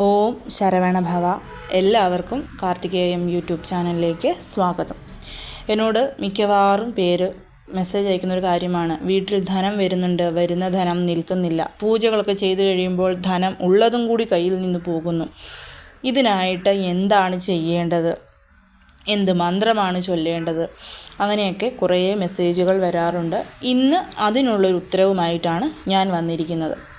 ഓം ശരവണഭവ എല്ലാവർക്കും കാർത്തികേയം യൂട്യൂബ് ചാനലിലേക്ക് സ്വാഗതം. എന്നോട് മിക്കവാറും പേര് മെസ്സേജ് അയക്കുന്ന ഒരു കാര്യമാണ്. വീട്ടിൽ ധനം വരുന്നുണ്ട് വരുന്ന ധനം നിൽക്കുന്നില്ല. പൂജകളൊക്കെ ചെയ്തു കഴിയുമ്പോൾ ധനം ഉള്ളതും കൂടി കയ്യിൽ നിന്ന് പോകുന്നു. ഇതിനായിട്ട് എന്താണ് ചെയ്യേണ്ടത്? എന്ത് മന്ത്രമാണ് ചൊല്ലേണ്ടത്? അങ്ങനെയൊക്കെ കുറേ മെസ്സേജുകൾ വരാറുണ്ട്. ഇന്ന് അതിനുള്ളൊരു ഉത്തരവുമായിട്ടാണ് ഞാൻ വന്നിരിക്കുന്നത്.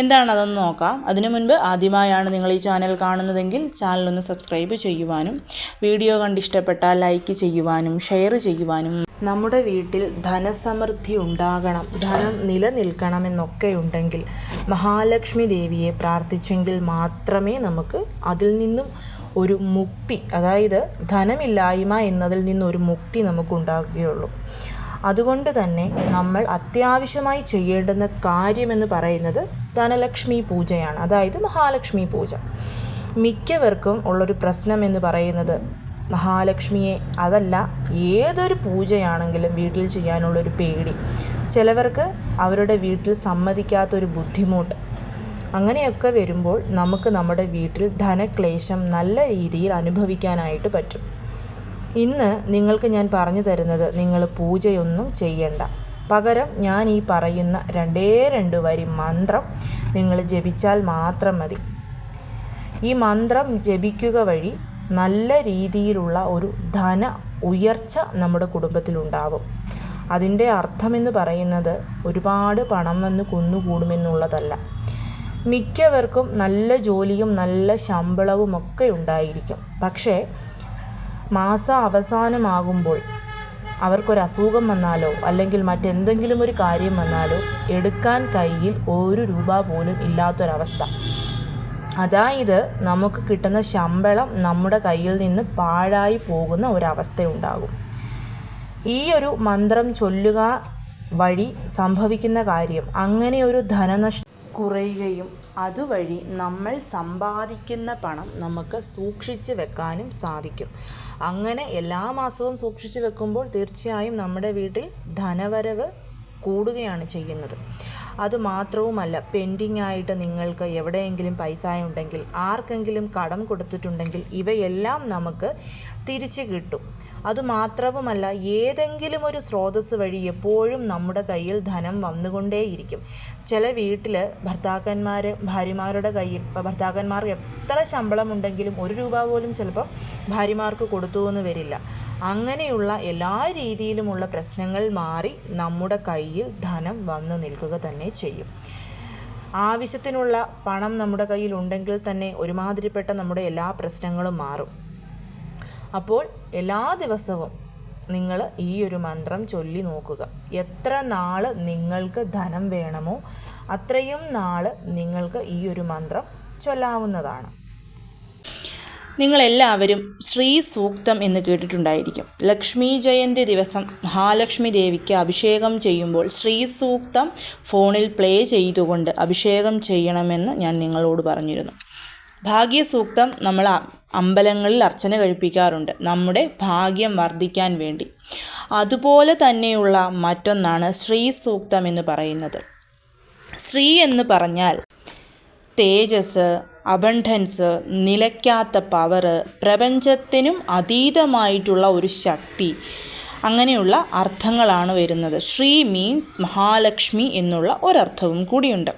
എന്താണ് അതൊന്ന് നോക്കാം. അതിനു മുൻപ് ആദ്യമായാണ് നിങ്ങൾ ഈ ചാനൽ കാണുന്നതെങ്കിൽ ചാനലൊന്ന് സബ്സ്ക്രൈബ് ചെയ്യുവാനും വീഡിയോ കണ്ടിഷ്ടപ്പെട്ടാൽ ലൈക്ക് ചെയ്യുവാനും ഷെയർ ചെയ്യുവാനും. നമ്മുടെ വീട്ടിൽ ധനസമൃദ്ധി ഉണ്ടാകണം ധനം നിലനിൽക്കണമെന്നൊക്കെ ഉണ്ടെങ്കിൽ മഹാലക്ഷ്മി ദേവിയെ പ്രാർത്ഥിച്ചെങ്കിൽ മാത്രമേ നമുക്ക് അതിൽ നിന്നും ഒരു മുക്തി അതായത് ധനമില്ലായ്മ എന്നതിൽ നിന്നൊരു മുക്തി നമുക്കുണ്ടാകുകയുള്ളൂ അതുകൊണ്ട് തന്നെ നമ്മൾ അത്യാവശ്യമായി ചെയ്യേണ്ടുന്ന കാര്യമെന്ന് പറയുന്നത് ധനലക്ഷ്മി പൂജയാണ്. അതായത് മഹാലക്ഷ്മി പൂജ. മിക്കവർക്കും ഉള്ളൊരു പ്രശ്നം എന്ന് പറയുന്നത് മഹാലക്ഷ്മിയെ അതല്ല ഏതൊരു പൂജയാണെങ്കിലും വീട്ടിൽ ചെയ്യാനുള്ളൊരു പേടി. ചിലവർക്ക് അവരുടെ വീട്ടിൽ സമ്മതിക്കാത്തൊരു ബുദ്ധിമുട്ട്. അങ്ങനെയൊക്കെ വരുമ്പോൾ നമുക്ക് നമ്മുടെ വീട്ടിൽ ധനക്ലേശം നല്ല രീതിയിൽ അനുഭവിക്കാനായിട്ട് പറ്റും. ഇന്ന് നിങ്ങൾക്ക് ഞാൻ പറഞ്ഞു തരുന്നത് നിങ്ങൾ പൂജയൊന്നും ചെയ്യണ്ട. പകരം ഞാൻ ഈ പറയുന്ന രണ്ടേ രണ്ട് വരി മന്ത്രം നിങ്ങൾ ജപിച്ചാൽ മാത്രം മതി. ഈ മന്ത്രം ജപിക്കുക വഴി നല്ല രീതിയിലുള്ള ഒരു ധന ഉയർച്ച നമ്മുടെ കുടുംബത്തിലുണ്ടാവും അതിന്റെ അർത്ഥമെന്ന് പറയുന്നത് ഒരുപാട് പണം വന്ന് കുന്നുകൂടുമെന്നുള്ളതല്ല. മിക്കവർക്കും നല്ല ജോലിയും നല്ല ശമ്പളവും ഒക്കെ ഉണ്ടായിരിക്കും. പക്ഷേ മാസ അവസാനമാകുമ്പോൾ അവർക്കൊരു അസുഖം വന്നാലോ അല്ലെങ്കിൽ മറ്റെന്തെങ്കിലും ഒരു കാര്യം വന്നാലോ എടുക്കാൻ കയ്യിൽ ഒരു രൂപ പോലും ഇല്ലാത്തൊരവസ്ഥ. അതായത് നമുക്ക് കിട്ടുന്ന ശമ്പളം നമ്മുടെ കയ്യിൽ നിന്ന് പാഴായി പോകുന്ന ഒരവസ്ഥയുണ്ടാകും. ഈ ഒരു മന്ത്രം ചൊല്ലുക വഴി സംഭവിക്കുന്ന കാര്യം അങ്ങനെ ഒരു ധനനഷ്ടം കുറയുകയും അതുവഴി നമ്മൾ സമ്പാദിക്കുന്ന പണം നമുക്ക് സൂക്ഷിച്ച് വെക്കാനും സാധിക്കും. അങ്ങനെ എല്ലാ മാസവും സൂക്ഷിച്ച് വെക്കുമ്പോൾ തീർച്ചയായും നമ്മുടെ വീട്ടിൽ ധനവരവ് കൂടുകയാണ് ചെയ്യുന്നത്. അതുമാത്രവുമല്ല പെൻഡിങ് ആയിട്ട് നിങ്ങൾക്ക് എവിടെയെങ്കിലും പൈസ ഉണ്ടെങ്കിൽ ആർക്കെങ്കിലും കടം കൊടുത്തിട്ടുണ്ടെങ്കിൽ ഇവയെല്ലാം നമുക്ക് തിരിച്ചു കിട്ടും. അതുമാത്രവുമല്ല ഏതെങ്കിലും ഒരു സ്രോതസ്സ് വഴി എപ്പോഴും നമ്മുടെ കയ്യിൽ ധനം വന്നുകൊണ്ടേയിരിക്കും. ചില വീട്ടിൽ ഭർത്താക്കന്മാർ ഭാര്യമാരുടെ കയ്യിൽ ഇപ്പോൾ ഭർത്താക്കന്മാർക്ക് എത്ര ശമ്പളമുണ്ടെങ്കിലും ഒരു രൂപ പോലും ചിലപ്പോൾ ഭാര്യമാർക്ക് കൊടുത്തു എന്ന് വരില്ല. അങ്ങനെയുള്ള എല്ലാ രീതിയിലുമുള്ള പ്രശ്നങ്ങൾ മാറി നമ്മുടെ കയ്യിൽ ധനം വന്നു നിൽക്കുക തന്നെ ചെയ്യും. ആവശ്യത്തിനുള്ള പണം നമ്മുടെ കയ്യിൽ ഉണ്ടെങ്കിൽ തന്നെ ഒരുമാതിരിപ്പെട്ട നമ്മുടെ എല്ലാ പ്രശ്നങ്ങളും മാറും. അപ്പോൾ എല്ലാ ദിവസവും നിങ്ങൾ ഈ ഒരു മന്ത്രം ചൊല്ലി നോക്കുക. എത്ര നാൾ നിങ്ങൾക്ക് ധനം വേണമോ അത്രയും നാൾ നിങ്ങൾക്ക് ഈ ഒരു മന്ത്രം ചൊല്ലാവുന്നതാണ്. നിങ്ങളെല്ലാവരും ശ്രീ സൂക്തം എന്ന് കേട്ടിട്ടുണ്ടായിരിക്കും. ലക്ഷ്മി ജയന്തി ദിവസം മഹാലക്ഷ്മി ദേവിക്ക് അഭിഷേകം ചെയ്യുമ്പോൾ ശ്രീ സൂക്തം ഫോണിൽ പ്ലേ ചെയ്തുകൊണ്ട് അഭിഷേകം ചെയ്യണമെന്ന് ഞാൻ നിങ്ങളോട് പറഞ്ഞിരുന്നു. ഭാഗ്യസൂക്തം നമ്മൾ അമ്പലങ്ങളിൽ അർച്ചന കഴിപ്പിക്കാറുണ്ട്. നമ്മുടെ ഭാഗ്യം വർദ്ധിക്കാൻ വേണ്ടി. അതുപോലെ തന്നെയുള്ള മറ്റൊന്നാണ് ശ്രീ സൂക്തം എന്ന് പറയുന്നത്. ശ്രീ എന്ന് പറഞ്ഞാൽ തേജസ് അബണ്ടൻസ് നിലയ്ക്കാത്ത പവറ് പ്രപഞ്ചത്തിനും അതീതമായിട്ടുള്ള ഒരു ശക്തി അങ്ങനെയുള്ള അർത്ഥങ്ങളാണ് വരുന്നത്. ശ്രീ മീൻസ് മഹാലക്ഷ്മി എന്നുള്ള ഒരർത്ഥവും കൂടിയുണ്ട്.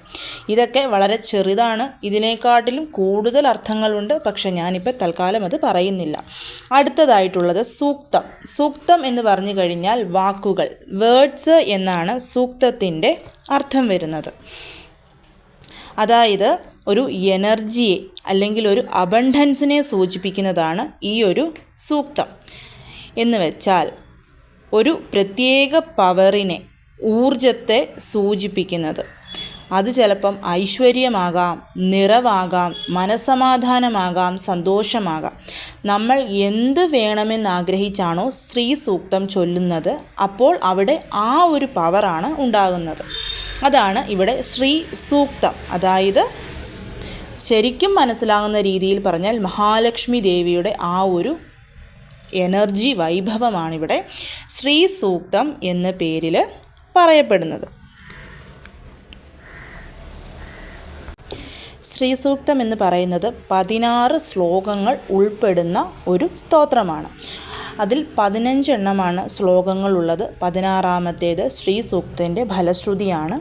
ഇതൊക്കെ വളരെ ചെറുതാണ്. ഇതിനേക്കാട്ടിലും കൂടുതൽ അർത്ഥങ്ങളുണ്ട്. പക്ഷേ ഞാനിപ്പോൾ തൽക്കാലം അത് പറയുന്നില്ല. അടുത്തതായിട്ടുള്ളത് സൂക്തം. സൂക്തം എന്ന് പറഞ്ഞു കഴിഞ്ഞാൽ വാക്കുകൾ. വേർഡ്സ് എന്നാണ് സൂക്തത്തിന്റെ അർത്ഥം വരുന്നത്. അതായത് ഒരു എനർജിയെ അല്ലെങ്കിൽ ഒരു അബണ്ടൻസിനെ സൂചിപ്പിക്കുന്നതാണ് ഈ ഒരു സൂക്തം. എന്ന് വെച്ചാൽ ഒരു പ്രത്യേക പവറിനെ ഊർജത്തെ സൂചിപ്പിക്കുന്നത്. അത് ചിലപ്പം ഐശ്വര്യമാകാം നിറവാകാം മനസമാധാനമാകാം സന്തോഷമാകാം. നമ്മൾ എന്ത് വേണമെന്ന് ആഗ്രഹിച്ചാണോ ശ്രീ സൂക്തം ചൊല്ലുന്നത് അപ്പോൾ അവിടെ ആ ഒരു പവറാണ് ഉണ്ടാകുന്നത്. അതാണ് ഇവിടെ ശ്രീ സൂക്തം. അതായത് ശരിക്കും മനസ്സിലാകുന്ന രീതിയിൽ പറഞ്ഞാൽ മഹാലക്ഷ്മി ദേവിയുടെ ആ ഒരു എനർജി വൈഭവമാണിവിടെ ശ്രീ സൂക്തം എന്ന പേരിൽ പറയപ്പെടുന്നത്. ശ്രീസൂക്തം എന്ന് പറയുന്നത് പതിനാറ് ശ്ലോകങ്ങൾ ഉൾപ്പെടുന്ന ഒരു സ്തോത്രമാണ്. അതിൽ പതിനഞ്ചെണ്ണമാണ് ശ്ലോകങ്ങളുള്ളത്. പതിനാറാമത്തേത് ശ്രീസൂക്തന്റെ ഫലശ്രുതിയാണ്.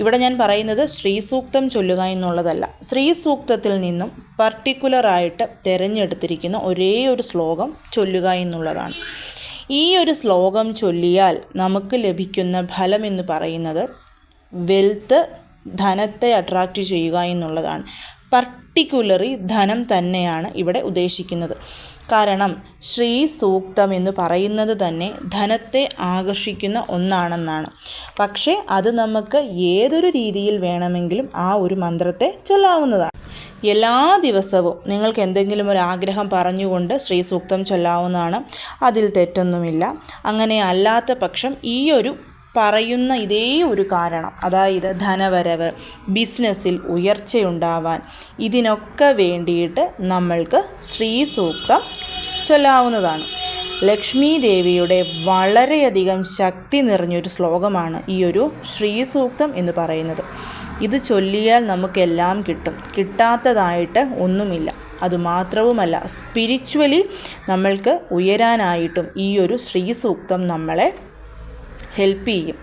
ഇവിടെ ഞാൻ പറയുന്നത് ശ്രീസൂക്തം ചൊല്ലുക എന്നുള്ളതല്ല. ശ്രീസൂക്തത്തിൽ നിന്നും പർട്ടിക്കുലറായിട്ട് തിരഞ്ഞെടുത്തിരിക്കുന്ന ഒരേ ഒരു ശ്ലോകം ചൊല്ലുക എന്നുള്ളതാണ്. ഈ ഒരു ശ്ലോകം ചൊല്ലിയാൽ നമുക്ക് ലഭിക്കുന്ന ഫലം എന്ന് പറയുന്നത് വെൽത്ത് ധനത്തെ അട്രാക്റ്റ് ചെയ്യുക എന്നുള്ളതാണ്. പർട്ടിക്കുലറി ധനം തന്നെയാണ് ഇവിടെ ഉദ്ദേശിക്കുന്നത്. കാരണം ശ്രീ സൂക്തം എന്ന് പറയുന്നത് തന്നെ ധനത്തെ ആകർഷിക്കുന്ന ഒന്നാണെന്നാണ്. പക്ഷേ അത് നമുക്ക് ഏതൊരു രീതിയിൽ വേണമെങ്കിലും ആ ഒരു മന്ത്രത്തെ ചൊല്ലാവുന്നതാണ്. എല്ലാ ദിവസവും നിങ്ങൾക്ക് എന്തെങ്കിലും ഒരു ആഗ്രഹം പറഞ്ഞുകൊണ്ട് ശ്രീ സൂക്തം ചൊല്ലാവുന്നതാണ്. അതിൽ തെറ്റൊന്നുമില്ല. അങ്ങനെ അല്ലാത്ത പക്ഷം ഈ ഒരു പറയുന്ന ഇതേ ഒരു കാരണം. അതായത് ധനവരവ് ബിസിനസ്സിൽ ഉയർച്ചയുണ്ടാവാൻ ഇതിനൊക്കെ വേണ്ടിയിട്ട് നമ്മൾക്ക് ശ്രീ സൂക്തം ചൊല്ലാവുന്നതാണ്. ലക്ഷ്മി ദേവിയുടെ വളരെയധികം ശക്തി നിറഞ്ഞൊരു ശ്ലോകമാണ് ഈ ഒരു ശ്രീ സൂക്തം എന്ന് പറയുന്നത്. ഇത് ചൊല്ലിയാൽ നമുക്കെല്ലാം കിട്ടും. കിട്ടാത്തതായിട്ട് ഒന്നുമില്ല. അതുമാത്രവുമല്ല സ്പിരിച്വലി നമ്മൾക്ക് ഉയരാനായിട്ടും ഈ ഒരു ശ്രീ സൂക്തം നമ്മളെ ഹെൽപ്പ് ചെയ്യും.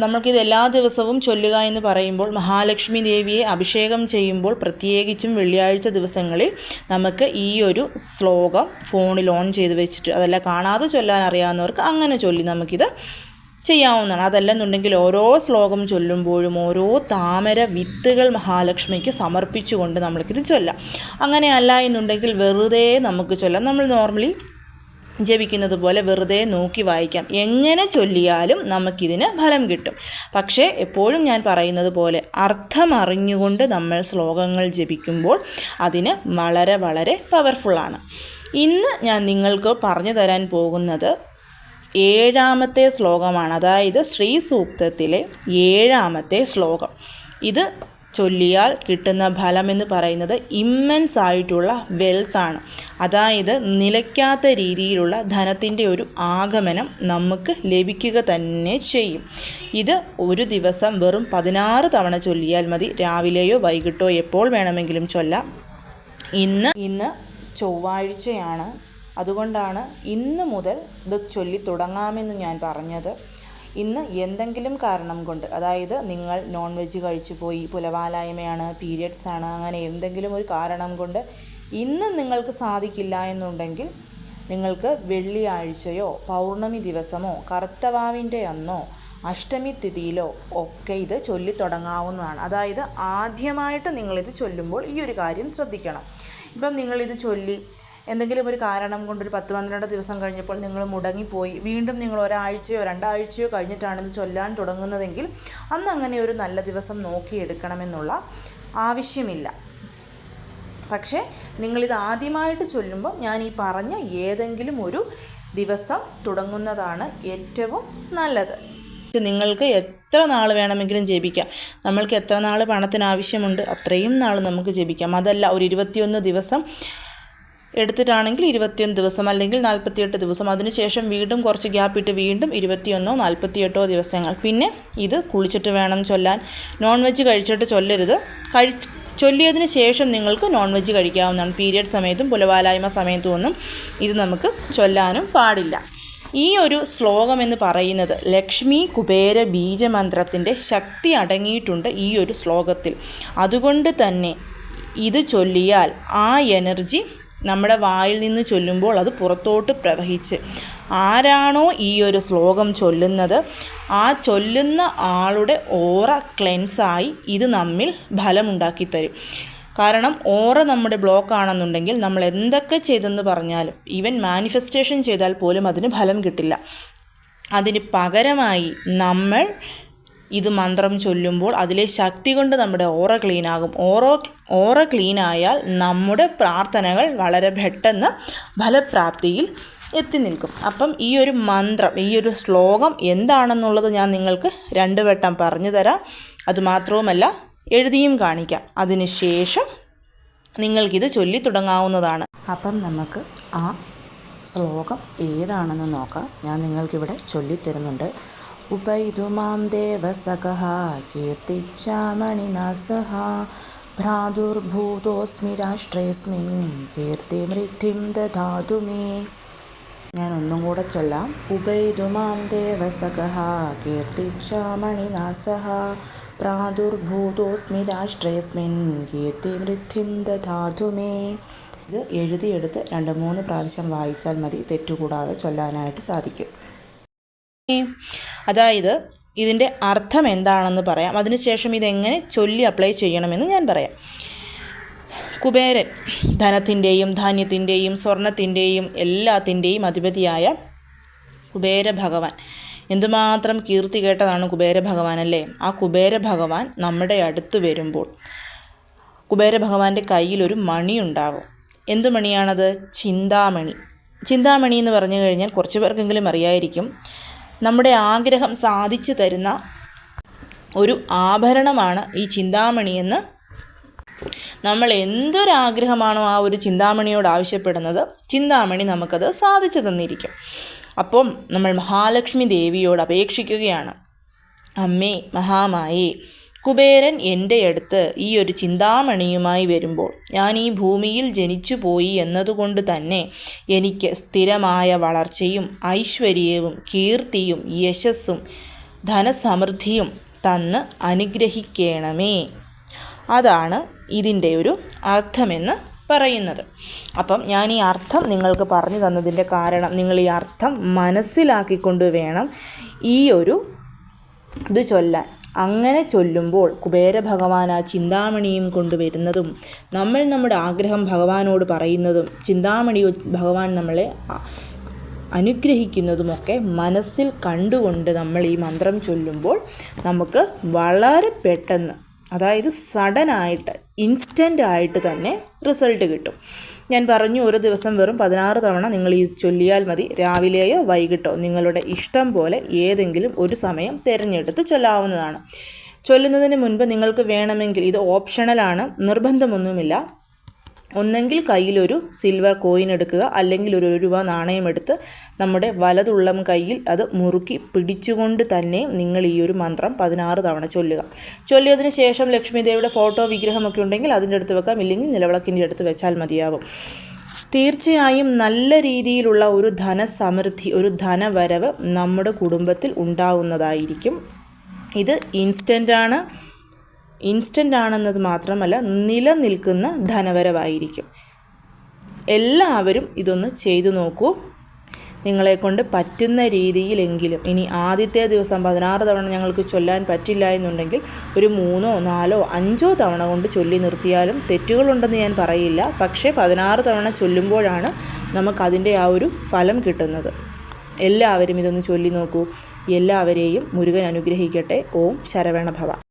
നമ്മൾക്കിത് എല്ലാ ദിവസവും ചൊല്ലുക എന്ന് പറയുമ്പോൾ മഹാലക്ഷ്മി ദേവിയെ അഭിഷേകം ചെയ്യുമ്പോൾ പ്രത്യേകിച്ചും വെള്ളിയാഴ്ച ദിവസങ്ങളിൽ നമുക്ക് ഈ ഒരു ശ്ലോകം ഫോണിൽ ഓൺ ചെയ്ത് വെച്ചിട്ട് അതല്ല കാണാതെ ചൊല്ലാൻ അറിയാവുന്നവർക്ക് അങ്ങനെ ചൊല്ലി നമുക്കിത് ചെയ്യാവുന്നതാണ്. അതല്ലെന്നുണ്ടെങ്കിൽ ഓരോ ശ്ലോകം ചൊല്ലുമ്പോഴും ഓരോ താമര വിത്തുകൾ മഹാലക്ഷ്മിക്ക് സമർപ്പിച്ചുകൊണ്ട് നമ്മൾക്കിത് ചൊല്ലാം. അങ്ങനെയല്ല എന്നുണ്ടെങ്കിൽ വെറുതെ നമുക്ക് ചൊല്ലാം. നമ്മൾ നോർമലി ജപിക്കുന്നത് പോലെ വെറുതെ നോക്കി വായിക്കാം. എങ്ങനെ ചൊല്ലിയാലും നമുക്കിതിന് ഫലം കിട്ടും. പക്ഷേ എപ്പോഴും ഞാൻ പറയുന്നത് പോലെ അർത്ഥം അറിഞ്ഞുകൊണ്ട് നമ്മൾ ശ്ലോകങ്ങൾ ജപിക്കുമ്പോൾ അതിന് വളരെ വളരെ പവർഫുള്ളാണ് ഇന്ന് ഞാൻ നിങ്ങൾക്ക് പറഞ്ഞു തരാൻ പോകുന്നത് ഏഴാമത്തെ ശ്ലോകമാണ്. അതായത് ശ്രീ സൂക്തത്തിലെ ഏഴാമത്തെ ശ്ലോകം. ഇത് ചൊല്ലിയാൽ കിട്ടുന്ന ഫലമെന്ന് പറയുന്നത് ഇമ്മൻസ് ആയിട്ടുള്ള വെൽത്താണ് അതായത് നിലയ്ക്കാത്ത രീതിയിലുള്ള ധനത്തിന്റെ ഒരു ആഗമനം നമുക്ക് ലഭിക്കുക തന്നെ ചെയ്യും. ഇത് ഒരു ദിവസം വെറും പതിനാറ് തവണ ചൊല്ലിയാൽ മതി. രാവിലെയോ വൈകിട്ടോ എപ്പോൾ വേണമെങ്കിലും ചൊല്ലാം. ഇന്ന് ഇന്ന് ചൊവ്വാഴ്ചയാണ്. അതുകൊണ്ടാണ് ഇന്ന് മുതൽ ഇത് ചൊല്ലി തുടങ്ങാമെന്ന് ഞാൻ പറഞ്ഞത്. ഇന്ന് എന്തെങ്കിലും കാരണം കൊണ്ട് അതായത് നിങ്ങൾ നോൺ വെജ് കഴിച്ചു പോയി പുലവാലായ്മയാണ് പീരിയഡ്സ് ആണ് അങ്ങനെ എന്തെങ്കിലും ഒരു കാരണം കൊണ്ട് ഇന്ന് നിങ്ങൾക്ക് സാധിക്കില്ല എന്നുണ്ടെങ്കിൽ നിങ്ങൾക്ക് വെള്ളിയാഴ്ചയോ പൗർണമി ദിവസമോ കറുത്തവാവിന്റെ അന്നോ അഷ്ടമി തിഥിയിലോ ഒക്കെ ഇത് ചൊല്ലി തുടങ്ങാവുന്നതാണ്. അതായത് ആദ്യമായിട്ട് നിങ്ങളിത് ചൊല്ലുമ്പോൾ ഈ ഒരു കാര്യം ശ്രദ്ധിക്കണം. ഇപ്പം നിങ്ങളിത് ചൊല്ലി എന്തെങ്കിലും ഒരു കാരണം കൊണ്ട് ഒരു പത്ത് പന്ത്രണ്ട് ദിവസം കഴിഞ്ഞപ്പോൾ നിങ്ങൾ മുടങ്ങിപ്പോയി. വീണ്ടും നിങ്ങൾ ഒരാഴ്ചയോ രണ്ടാഴ്ചയോ കഴിഞ്ഞിട്ടാണ് ഇത് ചൊല്ലാൻ തുടങ്ങുന്നതെങ്കിൽ അന്ന് അങ്ങനെ ഒരു നല്ല ദിവസം നോക്കിയെടുക്കണമെന്നുള്ള ആവശ്യമില്ല. പക്ഷേ നിങ്ങളിത് ആദ്യമായിട്ട് ചൊല്ലുമ്പോൾ ഞാൻ ഈ പറഞ്ഞ ഏതെങ്കിലും ഒരു ദിവസം തുടങ്ങുന്നതാണ് ഏറ്റവും നല്ലത്. നിങ്ങൾക്ക് എത്ര നാൾ വേണമെങ്കിലും ജപിക്കാം. നമ്മൾക്ക് എത്ര നാൾ പണത്തിന് ആവശ്യമുണ്ട് അത്രയും നാൾ നമുക്ക് ജപിക്കാം. അതല്ല ഒരു ഇരുപത്തിയൊന്ന് ദിവസം എടുത്തിട്ടാണെങ്കിൽ ഇരുപത്തിയൊന്ന് ദിവസം അല്ലെങ്കിൽ നാൽപ്പത്തിയെട്ട് ദിവസം. അതിനുശേഷം വീണ്ടും കുറച്ച് ഗ്യാപ്പ് ഇട്ട് വീണ്ടും ഇരുപത്തിയൊന്നോ നാൽപ്പത്തിയെട്ടോ ദിവസങ്ങൾ. പിന്നെ ഇത് കുളിച്ചിട്ട് വേണം ചൊല്ലാൻ. നോൺ വെജ് കഴിച്ചിട്ട് ചൊല്ലരുത്. കഴി ചൊല്ലിയതിന് ശേഷം നിങ്ങൾക്ക് നോൺ വെജ് കഴിക്കാവുന്നതാണ്. പീരിയഡ് സമയത്തും പുലവാലായ്മ സമയത്തും ഒന്നും ഇത് നമുക്ക് ചൊല്ലാനും പാടില്ല. ഈ ഒരു ശ്ലോകം എന്ന് പറയുന്നത് ലക്ഷ്മി കുബേര ബീജമന്ത്രത്തിന്റെ ശക്തി അടങ്ങിയിട്ടുണ്ട് ഈ ഒരു ശ്ലോകത്തിൽ. അതുകൊണ്ട് തന്നെ ഇത് ചൊല്ലിയാൽ ആ എനർജി നമ്മുടെ വായിൽ നിന്ന് ചൊല്ലുമ്പോൾ അത് പുറത്തോട്ട് പ്രവഹിച്ച്. ആരാണോ ഈ ഒരു ശ്ലോകം ചൊല്ലുന്നത്? ആ ചൊല്ലുന്ന ആളുടെ ഓറ ക്ലെൻസായി ഇത് നമ്മിൽ ഫലമുണ്ടാക്കി തരും. കാരണം ഓറ നമ്മുടെ ബ്ലോക്ക് ആണെന്നുണ്ടെങ്കിൽ നമ്മൾ എന്തൊക്കെ ചെയ്തെന്ന് പറഞ്ഞാലും ഈവൻ മാനിഫെസ്റ്റേഷൻ ചെയ്താൽ പോലും അതിന് ഫലം കിട്ടില്ല. അതിന് പകരമായി നമ്മൾ ഇത് മന്ത്രം ചൊല്ലുമ്പോൾ അതിലെ ശക്തി കൊണ്ട് നമ്മുടെ ഓറ ക്ലീൻ ആകും ഓറോ ഓറ ക്ലീൻ ആയാൽ നമ്മുടെ പ്രാർത്ഥനകൾ വളരെ പെട്ടെന്ന് ഫലപ്രാപ്തിയിൽ എത്തി നിൽക്കും. അപ്പം ഈ ഒരു മന്ത്രം ഈ ഒരു ശ്ലോകം എന്താണെന്നുള്ളത് ഞാൻ നിങ്ങൾക്ക് രണ്ട് വട്ടം പറഞ്ഞു തരാം. അതുമാത്രവുമല്ല എഴുതിയും കാണിക്കാം. അതിനുശേഷം നിങ്ങൾക്കിത് ചൊല്ലി തുടങ്ങാവുന്നതാണ്. അപ്പം നമുക്ക് ആ ശ്ലോകം ഏതാണെന്ന് നോക്കാം. ഞാൻ നിങ്ങൾക്കിവിടെ ചൊല്ലിത്തരുന്നുണ്ട്. ഉപൈതു മാം ദേവസഖ കീർത്തിച്ചാമണിനാ സഹ ഭ്രാതുർഭൂതോസ്മി രാഷ്ട്രേസ്മിൻ കീർത്തിമൃദ്ധിം ദധാതു മേ ഞാൻ ഒന്നും കൂടെ ചൊല്ലാം. ഉപൈതു മാം ദേവസഖ കീർത്തിച്ചാമണിനാസഹ പ്രാദുർഭൂതോസ്മി രാഷ്ട്രേസ്മിൻ കീർത്തിമൃദ്ധിം ദധാതു മേ। ഇത് എഴുതിയെടുത്ത് രണ്ട് മൂന്ന് പ്രാവശ്യം വായിച്ചാൽ മതി തെറ്റുകൂടാതെ ചൊല്ലാനായിട്ട് സാധിക്കും. അതായത് ഇതിന്റെ അർത്ഥം എന്താണെന്ന് പറയാം. അതിനുശേഷം ഇതെങ്ങനെ ചൊല്ലി അപ്ലൈ ചെയ്യണമെന്ന് ഞാൻ പറയാം. കുബേരൻ ധനത്തിന്റെയും ധാന്യത്തിന്റെയും സ്വർണത്തിന്റെയും എല്ലാത്തിന്റെയും അധിപതിയായ കുബേര ഭഗവാൻ എന്തുമാത്രം കീർത്തി കേട്ടതാണ് കുബേര ഭഗവാൻ അല്ലേ? ആ കുബേര ഭഗവാൻ നമ്മുടെ അടുത്ത് വരുമ്പോൾ കുബേര ഭഗവാന്റെ കയ്യിലൊരു മണി ഉണ്ടാകും. എന്തു മണിയാണത്? ചിന്താമണി. ചിന്താമണി എന്ന് പറഞ്ഞു കഴിഞ്ഞാൽ കുറച്ച് പേർക്കെങ്കിലും അറിയായിരിക്കും. നമ്മുടെ ആഗ്രഹം സാധിച്ചു തരുന്ന ഒരു ആഭരണമാണ് ഈ ചിന്താമണി എന്ന്. നമ്മൾ എന്തൊരാഗ്രഹമാണോ ആ ഒരു ചിന്താമണിയോട് ആവശ്യപ്പെടുന്നത് ചിന്താമണി നമുക്കത് സാധിച്ചു തന്നിരിക്കും. അപ്പം നമ്മൾ മഹാലക്ഷ്മി ദേവിയോട് അപേക്ഷിക്കുകയാണ്. അമ്മേ മഹാമായേ കുബേരൻ എന്റെ അടുത്ത് ഈ ഒരു ചിന്താമണിയുമായി വരുമ്പോൾ ഞാൻ ഈ ഭൂമിയിൽ ജനിച്ചു പോയി എന്നതുകൊണ്ട് തന്നെ എനിക്ക് സ്ഥിരമായ വളർച്ചയും ഐശ്വര്യവും കീർത്തിയും യശസ്സും ധനസമൃദ്ധിയും തന്ന് അനുഗ്രഹിക്കണമേ അതാണ് ഇതിന്റെ ഒരു അർത്ഥമെന്ന് പറയുന്നത്. അപ്പം ഞാൻ ഈ അർത്ഥം നിങ്ങൾക്ക് പറഞ്ഞു തന്നതിന്റെ കാരണം നിങ്ങൾ ഈ അർത്ഥം മനസ്സിലാക്കിക്കൊണ്ട് വേണം ഈ ഒരു ഇത് ചൊല്ലാൻ. അങ്ങനെ ചൊല്ലുമ്പോൾ കുബേര ഭഗവാൻ ആ ചിന്താമണിയും കൊണ്ടുവരുന്നതും നമ്മൾ നമ്മുടെ ആഗ്രഹം ഭഗവാനോട് പറയുന്നതും ചിന്താമണി ഭഗവാൻ നമ്മളെ അനുഗ്രഹിക്കുന്നതുമൊക്കെ മനസ്സിൽ കണ്ടുകൊണ്ട് നമ്മൾ ഈ മന്ത്രം ചൊല്ലുമ്പോൾ നമുക്ക് വളരെ പെട്ടെന്ന് അതായത് സഡനായിട്ട് ഇൻസ്റ്റന്റ് ആയിട്ട് തന്നെ റിസൾട്ട് കിട്ടും. ഞാൻ പറഞ്ഞു ഒരു ദിവസം വെറും പതിനാറ് തവണ നിങ്ങൾ ഈ ചൊല്ലിയാൽ മതി. രാവിലെയോ വൈകിട്ടോ നിങ്ങളുടെ ഇഷ്ടം പോലെ ഏതെങ്കിലും ഒരു സമയം തിരഞ്ഞെടുത്ത് ചൊല്ലാവുന്നതാണ്. ചൊല്ലുന്നതിന് മുൻപ് നിങ്ങൾക്ക് വേണമെങ്കിൽ ഇത് ഓപ്ഷണലാണ് നിർബന്ധമൊന്നുമില്ല. ഒന്നെങ്കിൽ കയ്യിലൊരു സിൽവർ കോയിൻ എടുക്കുക അല്ലെങ്കിൽ ഒരു രൂപ നാണയം എടുത്ത് നമ്മുടെ വലതുള്ളം കയ്യിൽ അത് മുറുക്കി പിടിച്ചുകൊണ്ട് തന്നെ നിങ്ങൾ ഈ ഒരു മന്ത്രം പതിനാറ് തവണ ചൊല്ലുക. ചൊല്ലിയതിന് ശേഷം ലക്ഷ്മിദേവിയുടെ ഫോട്ടോ വിഗ്രഹമൊക്കെ ഉണ്ടെങ്കിൽ അതിന്റെ അടുത്ത് വെക്കാം ഇല്ലെങ്കിൽ നിലവിളക്കിന്റെ അടുത്ത് വെച്ചാൽ മതിയാവും. തീർച്ചയായും നല്ല രീതിയിലുള്ള ഒരു ധനസമൃദ്ധി ഒരു ധനവരവ് നമ്മുടെ കുടുംബത്തിൽ ഉണ്ടാവുന്നതായിരിക്കും. ഇത് ഇൻസ്റ്റന്റാണ് ഇൻസ്റ്റന്റ് ആണെന്നത് മാത്രമല്ല നിലനിൽക്കുന്ന ധനവരവായിരിക്കും. എല്ലാവരും ഇതൊന്ന് ചെയ്തു നോക്കൂ. നിങ്ങളെ കൊണ്ട് പറ്റുന്ന രീതിയിലെങ്കിലും ഇനി ആദ്യത്തെ ദിവസം പതിനാറ് തവണ ഞങ്ങൾക്ക് ചൊല്ലാൻ പറ്റില്ല എന്നുണ്ടെങ്കിൽ ഒരു മൂന്നോ നാലോ അഞ്ചോ തവണ കൊണ്ട് ചൊല്ലി നിർത്തിയാലും തെറ്റുകളുണ്ടെന്ന് ഞാൻ പറയില്ല. പക്ഷേ പതിനാറ് തവണ ചൊല്ലുമ്പോഴാണ് നമുക്കതിന്റെ ആ ഒരു ഫലം കിട്ടുന്നത്. എല്ലാവരും ഇതൊന്ന് ചൊല്ലി നോക്കൂ. എല്ലാവരെയും മുരുകൻ അനുഗ്രഹിക്കട്ടെ. ഓം ശരവണഭവ.